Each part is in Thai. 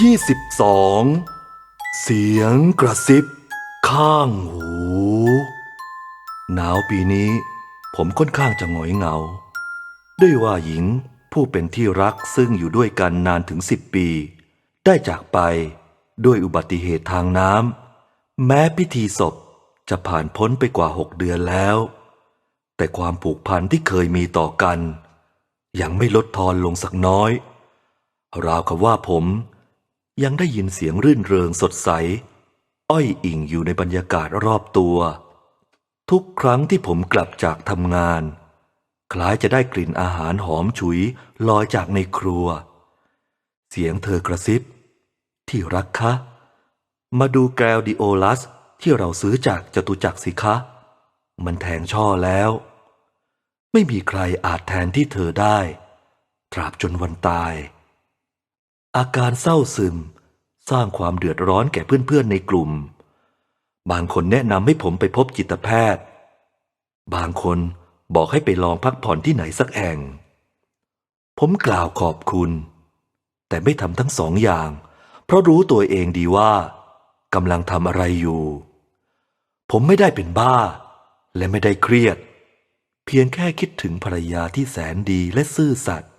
ที่สิบสองเสียงกระซิบ ข้างหู หนาวปีนี้ผมค่อนข้างจะหงอยเหงา ด้วยว่าหญิงผู้เป็นที่รักซึ่งอยู่ด้วยกันนานถึงสิบปี ได้จากไปด้วยอุบัติเหตุทางน้ำแม้พิธีศพจะผ่านพ้นไปกว่าหกเดือนแล้ว แต่ความผูกพันที่เคยมีต่อกัน ยังไม่ลดทอนลงสักน้อย ราวกับว่าผม ยังได้ยินเสียงรื่นเริงสดใส อ้อยอิงอยู่ในบรรยากาศรอบตัว ทุกครั้งที่ผมกลับจากทำงาน คล้ายจะได้กลิ่นอาหารหอมฉุยลอยจากในครัว เสียงเธอกระซิบ ที่รักคะ มาดูแกลดิโอลัสที่เราซื้อจากจตุจักรสิคะ มันแทงช่อแล้ว ไม่มีใครอาจแทนที่เธอได้ ตราบจนวันตายอาการเศร้าซึม สร้างความเดือดร้อนแก่เพื่อนๆในกลุ่ม บางคนแนะนำให้ผมไปพบจิตแพทย์ บางคนบอกให้ไปลองพักผ่อนที่ไหนสักแห่ง ผมกล่าวขอบคุณ แต่ไม่ทำทั้งสองอย่าง เพราะรู้ตัวเองดีว่ากำลังทำอะไรอยู่ ผมไม่ได้เป็นบ้า และไม่ได้เครียด เพียงแค่คิดถึงภรรยาที่แสนดีและซื่อสัตย์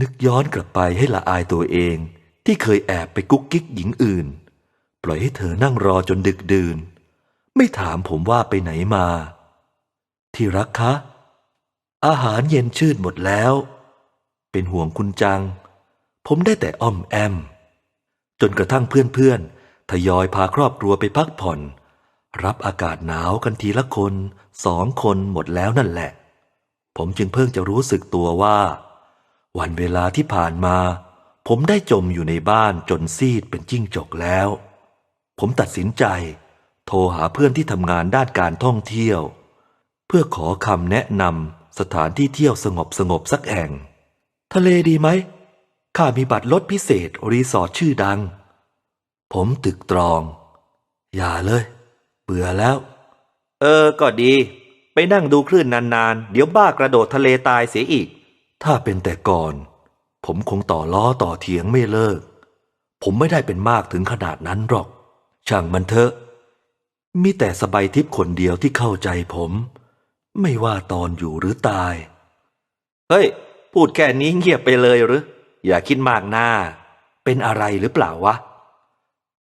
นึกย้อนกลับไปให้ละอายตัวเอง ที่เคยแอบไปกุ๊กกิ๊กหญิงอื่น ปล่อยให้เธอนั่งรอจนดึกดื่น ไม่ถามผมว่าไปไหนมา ที่รักคะ อาหารเย็นชืดหมดแล้ว เป็นห่วงคุณจัง ผมได้แต่อ้อมแอม จนกระทั่งเพื่อนๆทยอยพาครอบครัวไปพักผ่อน รับอากาศหนาวกันทีละคนสองคนหมดแล้วนั่นแหละ ผมจึงเพิ่งจะรู้สึกตัวว่า วันเวลาที่ผ่านมา ผมได้จมอยู่ในบ้านจนซีดเป็นจิ้งจกแล้ว ผมตัดสินใจ โทรหาเพื่อนที่ทำงานด้านการท่องเที่ยว เพื่อขอคำแนะนำสถานที่เที่ยวสงบสงบๆสักแห่ง ทะเลดีไหมข้ามีบัตรลดพิเศษรีสอร์ทชื่อดัง ผมตึกตรอง อย่าเลย เบื่อแล้ว เออ ก็ดี ไปนั่งดูคลื่นนานๆ เดี๋ยวบ้ากระโดดทะเลตายเสียอีก ถ้าเป็นแต่ก่อน ผมคงต่อล้อต่อเถียงไม่เลิก ผมไม่ได้เป็นมากถึงขนาดนั้นหรอก ช่างมันเถอะ มีแต่สบายทิพย์คนเดียวที่เข้าใจผม ไม่ว่าตอนอยู่หรือตาย เฮ้ย พูดแค่นี้เงียบไปเลยหรือ อย่าคิดมากหน้า เป็นอะไรหรือเปล่าวะ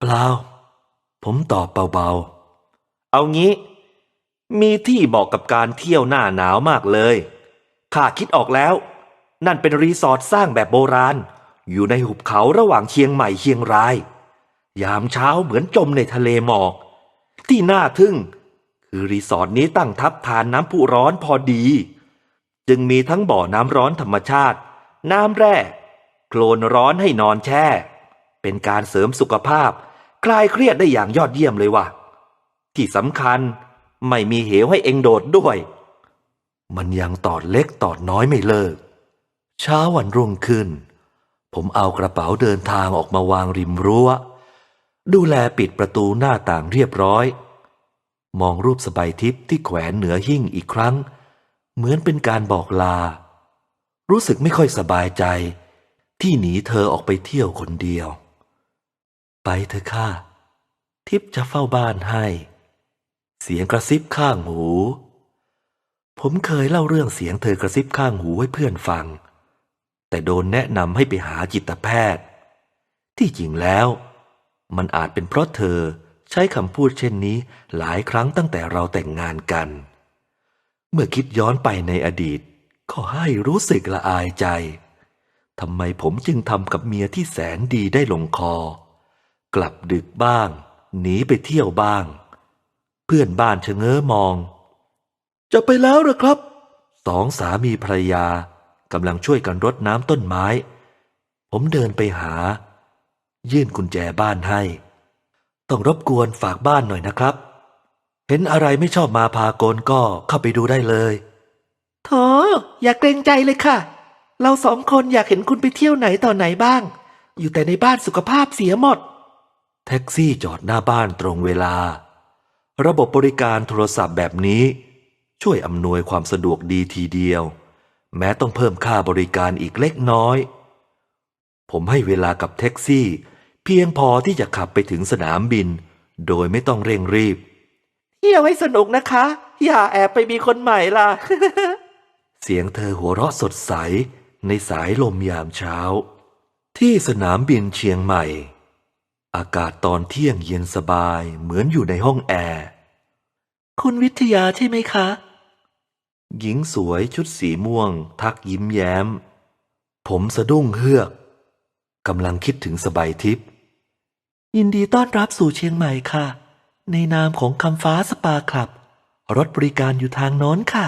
เปล่า ผมตอบเบาๆ เอางี้ มีที่เหมาะกับการเที่ยวหน้าหนาวมากเลยข้าคิดออกแล้ว นั่นเป็นรีสอร์ทสร้างแบบโบราณ อยู่ในหุบเขาระหว่างเชียงใหม่เชียงราย ยามเช้าเหมือนจมในทะเลหมอก ที่น่าทึ่ง คือรีสอร์ทนี้ตั้งทับทานน้ำพุร้อนพอดี จึงมีทั้งบ่อน้ำร้อนธรรมชาติ น้ำแร่โคลนร้อนให้นอนแช่ เป็นการเสริมสุขภาพ คลายเครียดได้อย่างยอดเยี่ยมเลยว่ะ ที่สำคัญไม่มีเหวให้เองโดดด้วย มันยังตอดเล็กตอดน้อยไม่เลิก เช้าวันรุ่งขึ้น ผมเอากระเป๋าเดินทางออกมาวางริมรั้ว ดูแลปิดประตูหน้าต่างเรียบร้อย มองรูปสบายทิพย์ที่แขวนเหนือหิ้งอีกครั้ง เหมือนเป็นการบอกลา รู้สึกไม่ค่อยสบายใจ ที่หนีเธอออกไปเที่ยวคนเดียว ไปเถอะค่ะ ทิพย์จะเฝ้าบ้านให้ เสียงกระซิบข้างหูผมเคยเล่าเรื่องเสียงเธอกระซิบข้างหูให้เพื่อนฟัง แต่โดนแนะนำให้ไปหาจิตแพทย์ ที่จริงแล้ว มันอาจเป็นเพราะเธอใช้คำพูดเช่นนี้หลายครั้งตั้งแต่เราแต่งงานกัน เมื่อคิดย้อนไปในอดีต ก็ให้รู้สึกละอายใจทำไมผมจึงทำกับเมียที่แสนดีได้ลงคอ กลับดึกบ้าง หนีไปเที่ยวบ้าง เพื่อนบ้านชะเง้อมอง จะไปแล้วหรอครับ สองสามีภรรยา กำลังช่วยกันรดน้ำต้นไม้ ผมเดินไปหา ยื่นกุญแจบ้านให้ ต้องรบกวนฝากบ้านหน่อยนะครับ เห็นอะไรไม่ชอบมาพากลก็เข้าไปดูได้เลยโถอย่าเกรงใจเลยค่ะ เราสองคนอยากเห็นคุณไปเที่ยวไหนต่อไหนบ้าง อยู่แต่ในบ้านสุขภาพเสียหมด แท็กซี่จอดหน้าบ้านตรงเวลา ระบบบริการโทรศัพท์แบบนี้ ช่วยอำนวยความสะดวกดีทีเดียว แม้ต้องเพิ่มค่าบริการอีกเล็กน้อย ผมให้เวลากับแท็กซี่ เพียงพอที่จะขับไปถึงสนามบิน โดยไม่ต้องเร่งรีบ เที่ยวให้สนุกนะคะ อย่าแอบไปมีคนใหม่ล่ะ เสียงเธอหัวเราะสดใส ในสายลมยามเช้า ที่สนามบินเชียงใหม่ อากาศตอนเที่ยงเย็นสบายเหมือนอยู่ในห้องแอร์ คุณวิทยาใช่ไหมคะ หญิงสวยชุดสีม่วง ทักยิ้มแย้ม ผมสะดุ้งเฮือกกำลังคิดถึงสบายทิพย์ยินดีต้อนรับสู่เชียงใหม่ค่ะ ในนามของคำฟ้าสปาคลับ รถบริการอยู่ทางโน้นค่ะ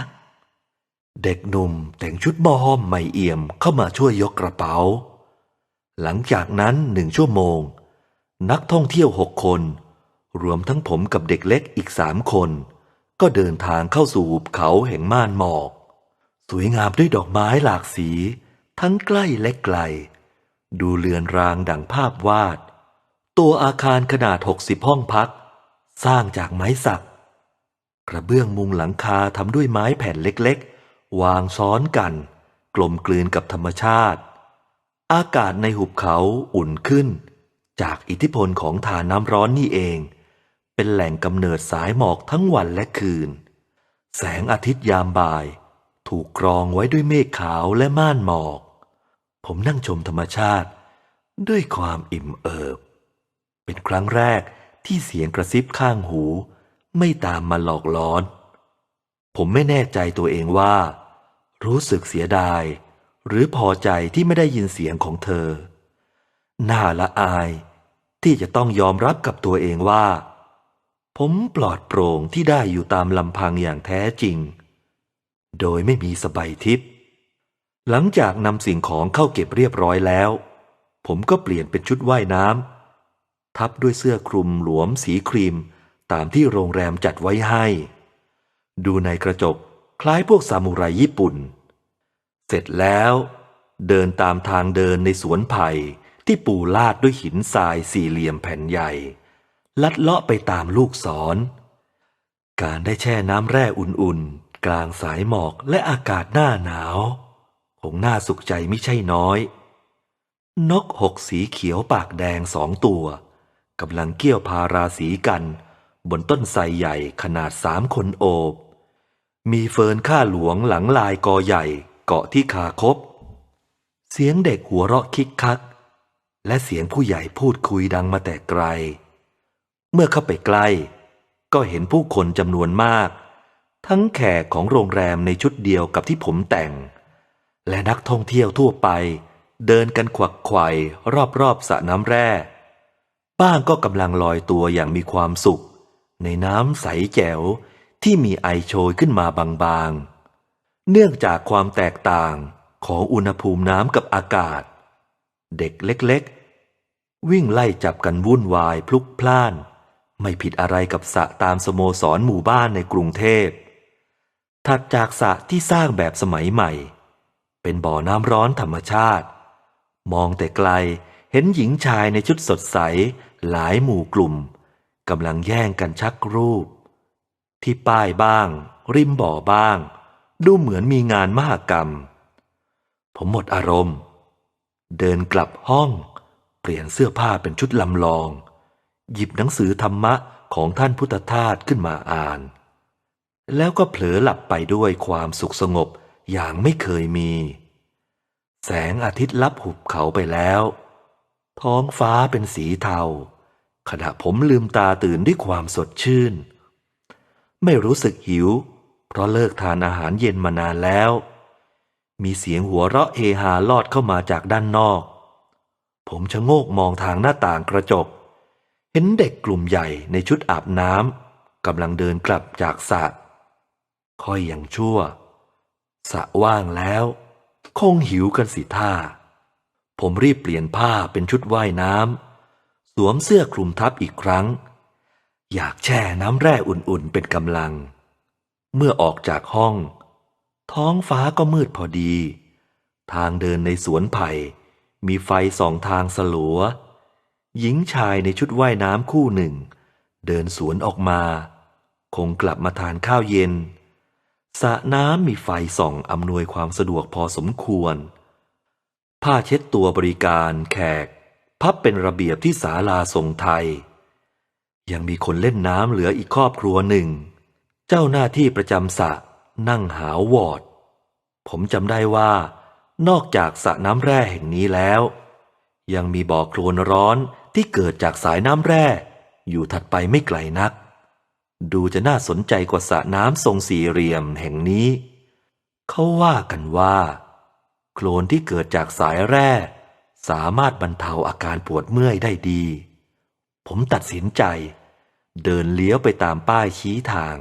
เด็กหนุ่มแต่งชุดบอมใหม่เอี่ยมเข้ามาช่วยยกกระเป๋า หลังจากนั้นหนึ่งชั่วโมง นักท่องเที่ยวหกคน รวมทั้งผมกับเด็กเล็กอีกสามคน ก็เดินทางเข้าสู่หุบเขาแห่งม่านหมอก สวยงามด้วยดอกไม้หลากสี ทั้งใกล้และไกล ดูเลือนรางดังภาพวาด ตัวอาคารขนาดหกสิบห้องพัก สร้างจากไม้สัก กระเบื้องมุงหลังคาทำด้วยไม้แผ่นเล็กๆ วางซ้อนกัน กลมกลืนกับธรรมชาติ อากาศในหุบเขาอุ่นขึ้น จากอิทธิพลของฐานน้ำร้อนนี่เอง เป็นแหล่งกำเนิดสายหมอกทั้งวันและคืน แสงอาทิตย์ยามบ่าย ถูกกรองไว้ด้วยเมฆขาวและม่านหมอก ผมนั่งชมธรรมชาติ ด้วยความอิ่มเอิบ เป็นครั้งแรกที่เสียงกระซิบข้างหู ไม่ตามมาหลอกล้อน ผมไม่แน่ใจตัวเองว่า รู้สึกเสียดาย หรือพอใจที่ไม่ได้ยินเสียงของเธอ น่าละอายที่จะต้องยอมรับกับตัวเองว่า ผมปลอดโปร่งที่ได้อยู่ตามลำพังอย่างแท้จริง โดยไม่มีสบายทิพย์หลังจากนำสิ่งของเข้าเก็บเรียบร้อยแล้ว ผมก็เปลี่ยนเป็นชุดว่ายน้ำทับด้วยเสื้อคลุมหลวมสีครีมตามที่โรงแรมจัดไว้ให้ ดูในกระจกคล้ายพวกซามูไรญี่ปุ่น เสร็จแล้ว เดินตามทางเดินในสวนไผ่ที่ปูลาดด้วยหินทรายสี่เหลี่ยมแผ่นใหญ่ ลัดเลาะไปตามลูกศร การได้แช่น้ำแร่อุ่นๆ กลางสายหมอกและอากาศหน้าหนาวคงน่าสุขใจไม่ใช่น้อย นกหกสีเขียวปากแดงสองตัวกำลังเกี่ยวพาราสีกัน บนต้นไทรใหญ่ขนาดสามคนโอบ มีเฟิร์นข้าหลวงหลังลายกอใหญ่เกาะที่คาคบ เสียงเด็กหัวเราะคิกคัก และเสียงผู้ใหญ่พูดคุยดังมาแต่ไกล เมื่อเข้าไปใกล้ ก็เห็นผู้คนจำนวนมาก ทั้งแขกของโรงแรมในชุดเดียวกับที่ผมแต่ง และนักท่องเที่ยวทั่วไป เดินกันขวักไขว่รอบๆสระน้ำแร่ บ้างก็กำลังลอยตัวอย่างมีความสุข ในน้ำใสแจ๋วที่มีไอโชยขึ้นมาบางๆ เนื่องจากความแตกต่างของอุณหภูมิน้ำกับอากาศ เด็กเล็กๆ วิ่งไล่จับกันวุ่นวายพลุกพล่าน ไม่ผิดอะไรกับสระตามสโมสรหมู่บ้านในกรุงเทพ ถัดจากสระที่สร้างแบบสมัยใหม่ เป็นบ่อน้ำร้อนธรรมชาติ มองแต่ไกลเห็นหญิงชายในชุดสดใสหลายหมู่กลุ่มกำลังแย่งกันชักรูป ที่ป้ายบ้าง ริมบ่อบ้าง ดูเหมือนมีงานมหกรรม ผมหมดอารมณ์ เดินกลับห้อง เปลี่ยนเสื้อผ้าเป็นชุดลำลอง หยิบหนังสือธรรมะของท่านพุทธทาสขึ้นมาอ่าน แล้วก็เผลอหลับไปด้วยความสุขสงบอย่างไม่เคยมี แสงอาทิตย์ลับหุบเขาไปแล้ว ท้องฟ้าเป็นสีเทา ขณะผมลืมตาตื่นด้วยความสดชื่น ไม่รู้สึกหิว เพราะเลิกทานอาหารเย็นมานานแล้ว มีเสียงหัวเราะเฮฮาลอดเข้ามาจากด้านนอก ผมชะโงกมองทางหน้าต่างกระจก เห็นเด็กกลุ่มใหญ่ในชุดอาบน้ำกำลังเดินกลับจากสระค่อยอย่างชั่วสระว่างแล้ว คงหิวกันสิท่า ผมรีบเปลี่ยนผ้าเป็นชุดว่ายน้ำสวมเสื้อคลุมทับอีกครั้ง อยากแช่น้ำแร่อุ่นๆเป็นกำลัง เมื่อออกจากห้อง ท้องฟ้าก็มืดพอดี ทางเดินในสวนไผ่ มีไฟสองทางสลัว หญิงชายในชุดว่ายน้ำคู่หนึ่ง เดินสวนออกมา คงกลับมาทานข้าวเย็นสระน้ำมีไฟส่องอำนวยความสะดวกพอสมควร ผ้าเช็ดตัวบริการแขก พับเป็นระเบียบที่ศาลาทรงไทย ยังมีคนเล่นน้ำเหลืออีกครอบครัวหนึ่ง เจ้าหน้าที่ประจำสระนั่งหาววอด ผมจำได้ว่า นอกจากสระน้ำแร่แห่งนี้แล้ว ยังมีบ่อโคลนร้อน ที่เกิดจากสายน้ำแร่ อยู่ถัดไปไม่ไกลนัก ดูจะน่าสนใจกว่าสระน้ำทรงสี่เหลี่ยมแห่งนี้ เขาว่ากันว่า โคลนที่เกิดจากสายแร่ สามารถบรรเทาอาการปวดเมื่อยได้ดี ผมตัดสินใจ เดินเลี้ยวไปตามป้ายชี้ทาง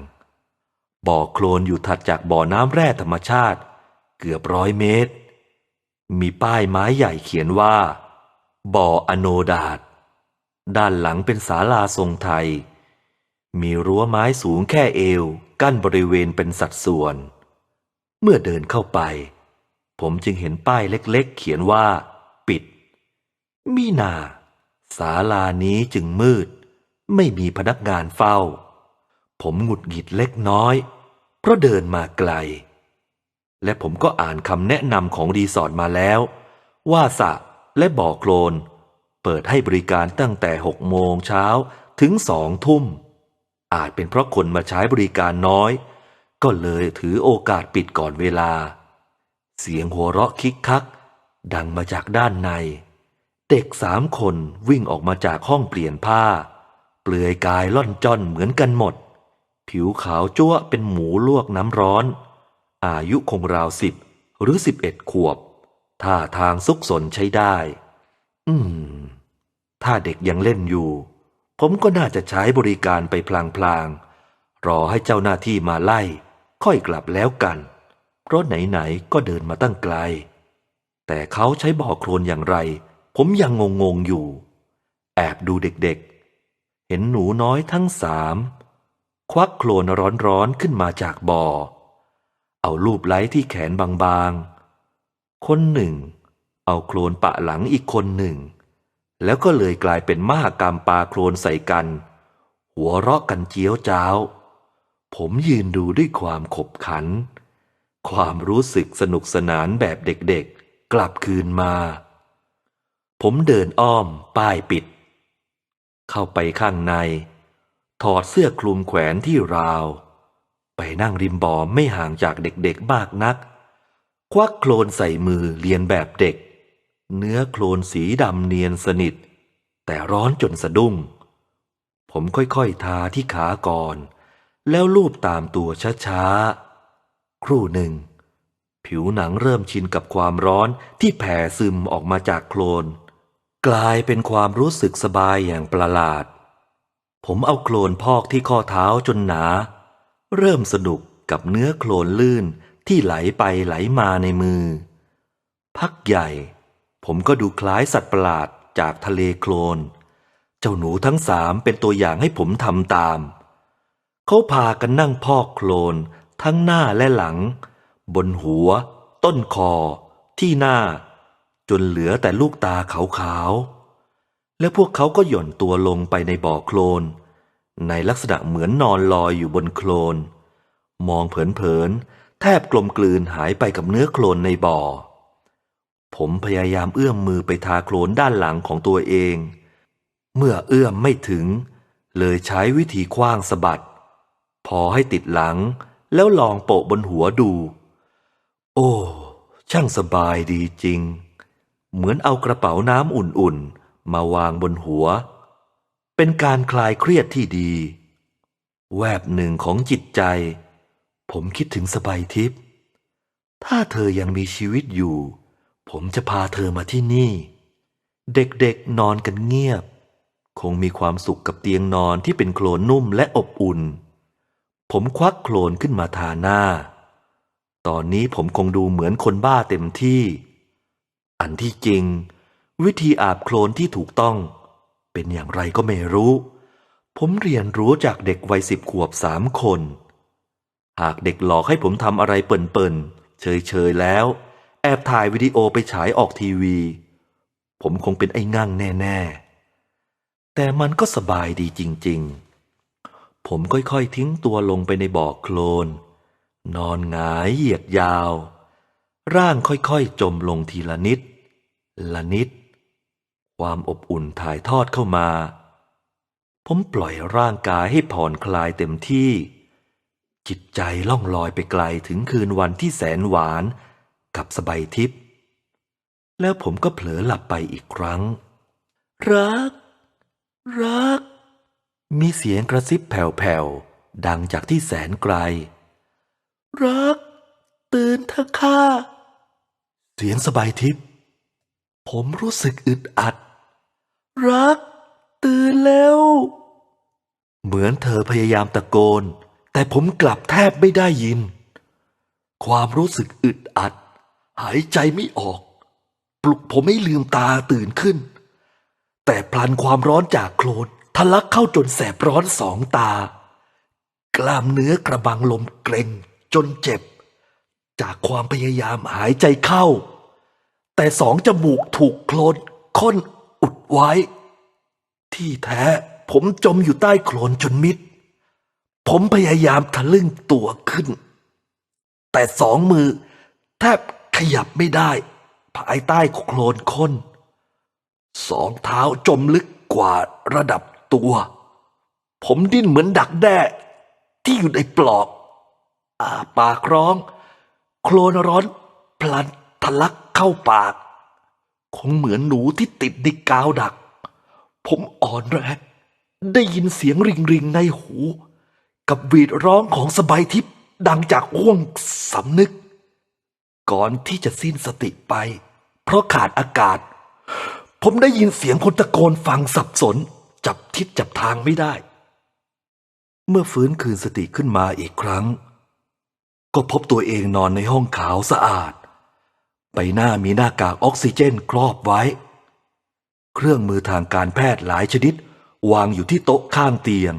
บ่อโคลนอยู่ถัดจากบ่อน้ำแร่ธรรมชาติ เกือบร้อยเมตร มีป้ายไม้ใหญ่เขียนว่า บ่ออโนดาต ด้านหลังเป็นศาลาทรงไทย มีรั้วไม้สูงแค่เอว กั้นบริเวณเป็นสัดส่วน เมื่อเดินเข้าไป ผมจึงเห็นป้ายเล็กๆ เขียนว่า ปิด มีนาศาลานี้จึงมืด ไม่มีพนักงานเฝ้า ผมหงุดหงิดเล็กน้อย เพราะเดินมาไกล และผมก็อ่านคำแนะนำของรีสอร์ทมาแล้ว ว่าสระและบ่อโคลน เปิดให้บริการตั้งแต่หกโมงเช้าถึงสองทุ่ม อาจเป็นเพราะคนมาใช้บริการน้อย ก็เลยถือโอกาสปิดก่อนเวลา เสียงหัวเราะคิกคัก ดังมาจากด้านใน เด็กสามคนวิ่งออกมาจากห้องเปลี่ยนผ้า เปลือยกายล่อนจ้อนเหมือนกันหมด ผิวขาวจ้วเป็นหมูลวกน้ำร้อน อายุคงราวสิบหรือสิบเอ็ดขวบท่าทางซุกสนใช้ได้ อืม ถ้าเด็กยังเล่นอยู่ ผมก็น่าจะใช้บริการไปพลางๆ รอให้เจ้าหน้าที่มาไล่ ค่อยกลับแล้วกัน เพราะไหนๆ ก็เดินมาตั้งไกล แต่เขาใช้บ่อโคลนอย่างไร ผมยังงงๆอยู่ แอบดูเด็กๆ เห็นหนูน้อยทั้งสามควักโคลนร้อนๆขึ้นมาจากบ่อ เอาลูบไล้ที่แขนบางๆ คนหนึ่ง เอาโคลนปะหลังอีกคนหนึ่ง แล้วก็เลยกลายเป็นมหากรรมปาโคลนใส่กัน หัวเราะกันเจียวจ้าว ผมยืนดูด้วยความขบขัน ความรู้สึกสนุกสนานแบบเด็กๆ กลับคืนมา ผมเดินอ้อมป้ายปิด เข้าไปข้างใน ถอดเสื้อคลุมแขวนที่ราว ไปนั่งริมบ่อไม่ห่างจากเด็กๆมากนักควักโคลนใส่มือเลียนแบบเด็ก เนื้อโคลนสีดำเนียนสนิท แต่ร้อนจนสะดุ้ง ผมค่อยๆทาที่ขาก่อน แล้วลูบตามตัวช้าๆ ครู่หนึ่ง ผิวหนังเริ่มชินกับความร้อนที่แผ่ซึมออกมาจากโคลน กลายเป็นความรู้สึกสบายอย่างประหลาด ผมเอาโคลนพอกที่ข้อเท้าจนหนา เริ่มสนุกกับเนื้อโคลนลื่นที่ไหลไปไหลมาในมือ พักใหญ่ ผมก็ดูคล้ายสัตว์ประหลาดจากทะเลโคลน เจ้าหนูทั้งสามเป็นตัวอย่างให้ผมทำตาม เขาพากันนั่งพอกโคลน ทั้งหน้าและหลัง บนหัว ต้นคอ ที่หน้า จนเหลือแต่ลูกตาขาวๆ และพวกเขาก็หย่อนตัวลงไปในบ่อโคลน ในลักษณะเหมือนนอนลอยอยู่บนโคลน มองเผินๆ แทบกลมกลืนหายไปกับเนื้อโคลนในบ่อ ผมพยายามเอื้อมมือไปทาโคลนด้านหลังของตัวเอง เมื่อเอื้อมไม่ถึง เลยใช้วิธีคว้างสะบัด พอให้ติดหลังแล้วลองโปะบนหัวดู โอ้ ช่างสบายดีจริง เหมือนเอากระเป๋าน้ำอุ่นๆ มาวางบนหัว เป็นการคลายเครียดที่ดี แวบหนึ่งของจิตใจ ผมคิดถึงสบายทิพย์ถ้าเธอยังมีชีวิตอยู่ ผมจะพาเธอมาที่นี่ เด็กๆนอนกันเงียบ คงมีความสุขกับเตียงนอนที่เป็นโคลนนุ่มและอบอุ่น ผมควักโคลนขึ้นมาทาหน้า ตอนนี้ผมคงดูเหมือนคนบ้าเต็มที่ อันที่จริง วิธีอาบโคลนที่ถูกต้อง เป็นอย่างไรก็ไม่รู้ ผมเรียนรู้จากเด็กวัยสิบขวบสามคน หากเด็กหลอกให้ผมทำอะไรเปิ่นๆเฉยๆแล้ว แอบถ่ายวิดีโอไปฉายออกทีวี ผมคงเป็นไอ้งั่งแน่ๆ แต่มันก็สบายดีจริงๆ ผมค่อยๆทิ้งตัวลงไปในบ่อโคลน นอนหงายเหยียดยาว ร่างค่อยๆจมลงทีละนิด ละนิด ความอบอุ่นถ่ายทอดเข้ามา ผมปล่อยร่างกายให้ผ่อนคลายเต็มที่ จิตใจล่องลอยไปไกลถึงคืนวันที่แสนหวาน กับสบายทิพย์แล้วผมก็เผลอหลับไปอีกครั้ง รัก รัก มีเสียงกระซิบแผ่วๆ ดังจากที่แสนไกล รัก ตื่นเถอะค่ะ เสียงสบายทิพย์ผมรู้สึกอึดอัด รัก ตื่นแล้ว เหมือนเธอพยายามตะโกน แต่ผมกลับแทบไม่ได้ยิน ความรู้สึกอึดอัด หายใจไม่ออก ปลุกผมให้ลืมตาตื่นขึ้น แต่พลันความร้อนจากโคลนทะลักเข้าจนแสบร้อนสองตา กล้ามเนื้อกระบังลมเกร็งจนเจ็บ จากความพยายามหายใจเข้า แต่สองจมูกถูกโคลนค้นอุดไว้ ที่แท้ผมจมอยู่ใต้โคลนจนมิด ผมพยายามทะลึ่งตัวขึ้น แต่สองมือแทบ ยับไม่ได้ ภายใต้โคลนค้น สองเท้าจมลึกกว่าระดับตัว ผมดิ้นเหมือนดักแด้ที่อยู่ในปลอกอาปากร้อง โคลนร้อน พลันทะลักเข้าปาก คงเหมือนหนูที่ติดในกาวดัก ผมอ่อนแรงได้ยินเสียงริงริงในหู กับวีดร้องของสบายทิพย์ดังจากห้วงสำนึก ก่อนที่จะสิ้นสติไป เพราะขาดอากาศ ผมได้ยินเสียงคนตะโกนฟังสับสน จับทิศจับทางไม่ได้ เมื่อฟื้นคืนสติขึ้นมาอีกครั้ง ก็พบตัวเองนอนในห้องขาวสะอาด ใบหน้ามีหน้ากากออกซิเจนครอบไว้ เครื่องมือทางการแพทย์หลายชนิด วางอยู่ที่โต๊ะข้างเตียง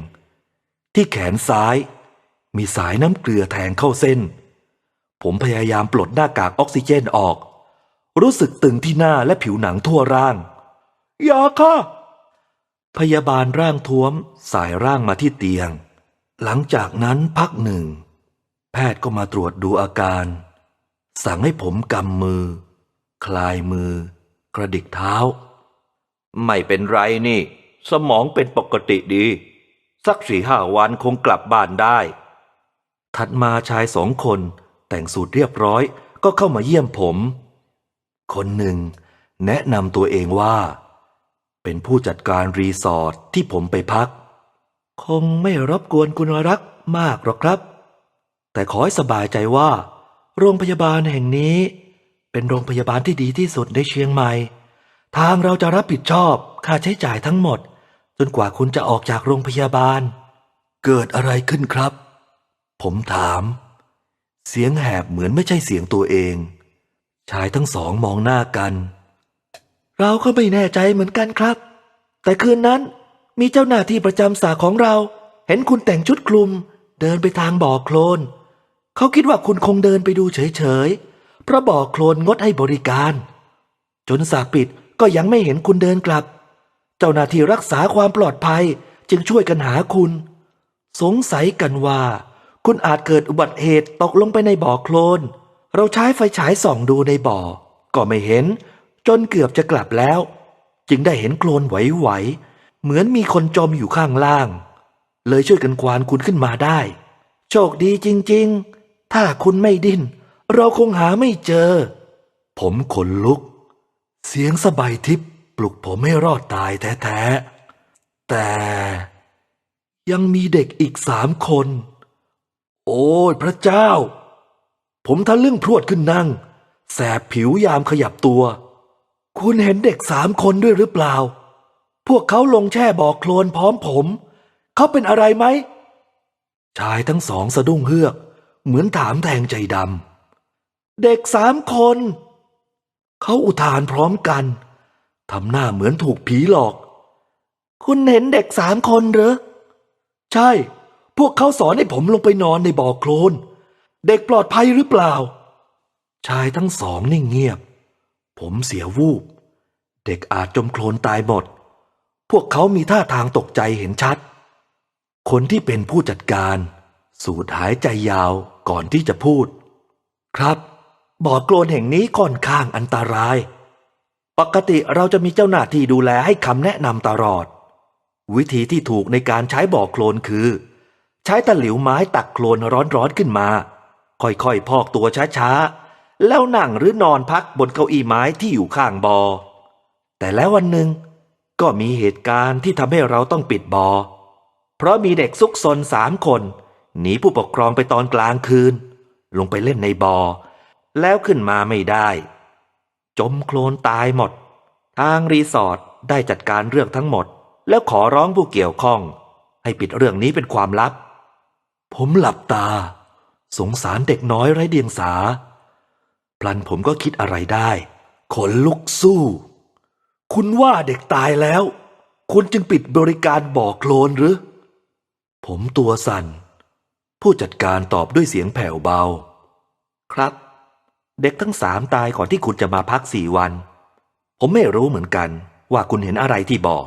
ที่แขนซ้าย มีสายน้ำเกลือแทงเข้าเส้น ผมพยายามปลดหน้ากากออกซิเจนออก รู้สึกตึงที่หน้าและผิวหนังทั่วร่างยาค่ะ พยาบาลร่างท้วมสายร่างมาที่เตียง หลังจากนั้นพักหนึ่ง แพทย์ก็มาตรวจดูอาการ สั่งให้ผมกำมือ คลายมือ กระดิกเท้า ไม่เป็นไรนี่ สมองเป็นปกติดี สักสี่ห้าวันคงกลับบ้านได้ ถัดมาชายสองคน แต่งสูตรเรียบร้อย ก็เข้ามาเยี่ยมผม คนหนึ่ง แนะนำตัวเองว่า เป็นผู้จัดการรีสอร์ทที่ผมไปพัก คงไม่รบกวนคุณรักมากหรอกครับ แต่ขอให้สบายใจว่า โรงพยาบาลแห่งนี้ เป็นโรงพยาบาลที่ดีที่สุดในเชียงใหม่ ทางเราจะรับผิดชอบค่าใช้จ่ายทั้งหมด จนกว่าคุณจะออกจากโรงพยาบาล เกิดอะไรขึ้นครับ ผมถาม เสียงแหบเหมือนไม่ใช่เสียงตัวเอง ชายทั้งสองมองหน้ากัน เราก็ไม่แน่ใจเหมือนกันครับ แต่คืนนั้นมีเจ้าหน้าที่ประจำสาของเรา เห็นคุณแต่งชุดคลุม เดินไปทางบ่อโคลน เขาคิดว่าคุณคงเดินไปดูเฉยๆ เพราะบ่อโคลนงดให้บริการ จนสาปิดก็ยังไม่เห็นคุณเดินกลับ เจ้าหน้าที่รักษาความปลอดภัยจึงช่วยกันหาคุณ สงสัยกันว่า คุณอาจเกิดอุบัติเหตุตกลงไปในบ่อโคลน เราใช้ไฟฉายส่องดูในบ่อ ก็ไม่เห็น จนเกือบจะกลับแล้ว จึงได้เห็นโคลนไหวๆ เหมือนมีคนจมอยู่ข้างล่าง เลยช่วยกันควานคุณขึ้นมาได้ โชคดีจริงๆ ถ้าคุณไม่ดิ้น เราคงหาไม่เจอ ผมขนลุก เสียงสบายทิพย์ปลุกผมให้รอดตายแท้ๆ แต่ยังมีเด็กอีกสามคน โอ้ยพระเจ้า ผมทะลึ่งพรวดขึ้นนั่ง แสบผิวยามขยับตัว คุณเห็นเด็กสามคนด้วยหรือเปล่า พวกเขาลงแช่บ่อโคลนพร้อมผม เขาเป็นอะไรไหม ชายทั้งสองสะดุ้งเฮือก เหมือนถามแทงใจดำ เด็กสามคน เขาอุทานพร้อมกันทำหน้าเหมือนถูกผีหลอก คุณเห็นเด็กสามคนเหรอ ใช่ พวกเขาสอนให้ผมลงไปนอนในบ่อโคลน เด็กปลอดภัยหรือเปล่า ชายทั้งสองนิ่งเงียบ ผมเสียวูบ เด็กอาจจมโคลนตายหมด พวกเขามีท่าทางตกใจเห็นชัด คนที่เป็นผู้จัดการ สูดหายใจยาวก่อนที่จะพูด ครับ บ่อโคลนแห่งนี้ค่อนข้างอันตราย ปกติเราจะมีเจ้าหน้าที่ดูแลให้คำแนะนำตลอด วิธีที่ถูกในการใช้บ่อโคลนคือ ใช้ตะหลิวไม้ตักโคลนร้อนๆขึ้นมา ค่อยๆพอกตัวช้าๆ แล้วนั่งหรือนอนพักบนเก้าอี้ไม้ที่อยู่ข้างบอ่อแต่แล้ววันหนึ่งก็มีเหตุการณ์ที่ทำให้เราต้องปิดบอ่อเพราะมีเด็กซุกซนสามคนหนีผู้ปกครองไปตอนกลางคืน ลงไปเล่นในบอ่อแล้วขึ้นมาไม่ได้ จมโคลนตายหมด ทางรีสอร์ทได้จัดการเรื่องทั้งหมด แล้วขอร้องผู้เกี่ยวข้อง ให้ปิดเรื่องนี้เป็นความลับ ผมหลับตา สงสารเด็กน้อยไร้เดียงสา พลันผมก็คิดอะไรได้ ขนลุกสู้ คุณว่าเด็กตายแล้ว คุณจึงปิดบริการบ่อโคลนหรือ ผมตัวสั่น ผู้จัดการตอบด้วยเสียงแผ่วเบา ครับ เด็กทั้งสามตายก่อนที่คุณจะมาพักสี่วัน ผมไม่รู้เหมือนกันว่าคุณเห็นอะไรที่บ่อ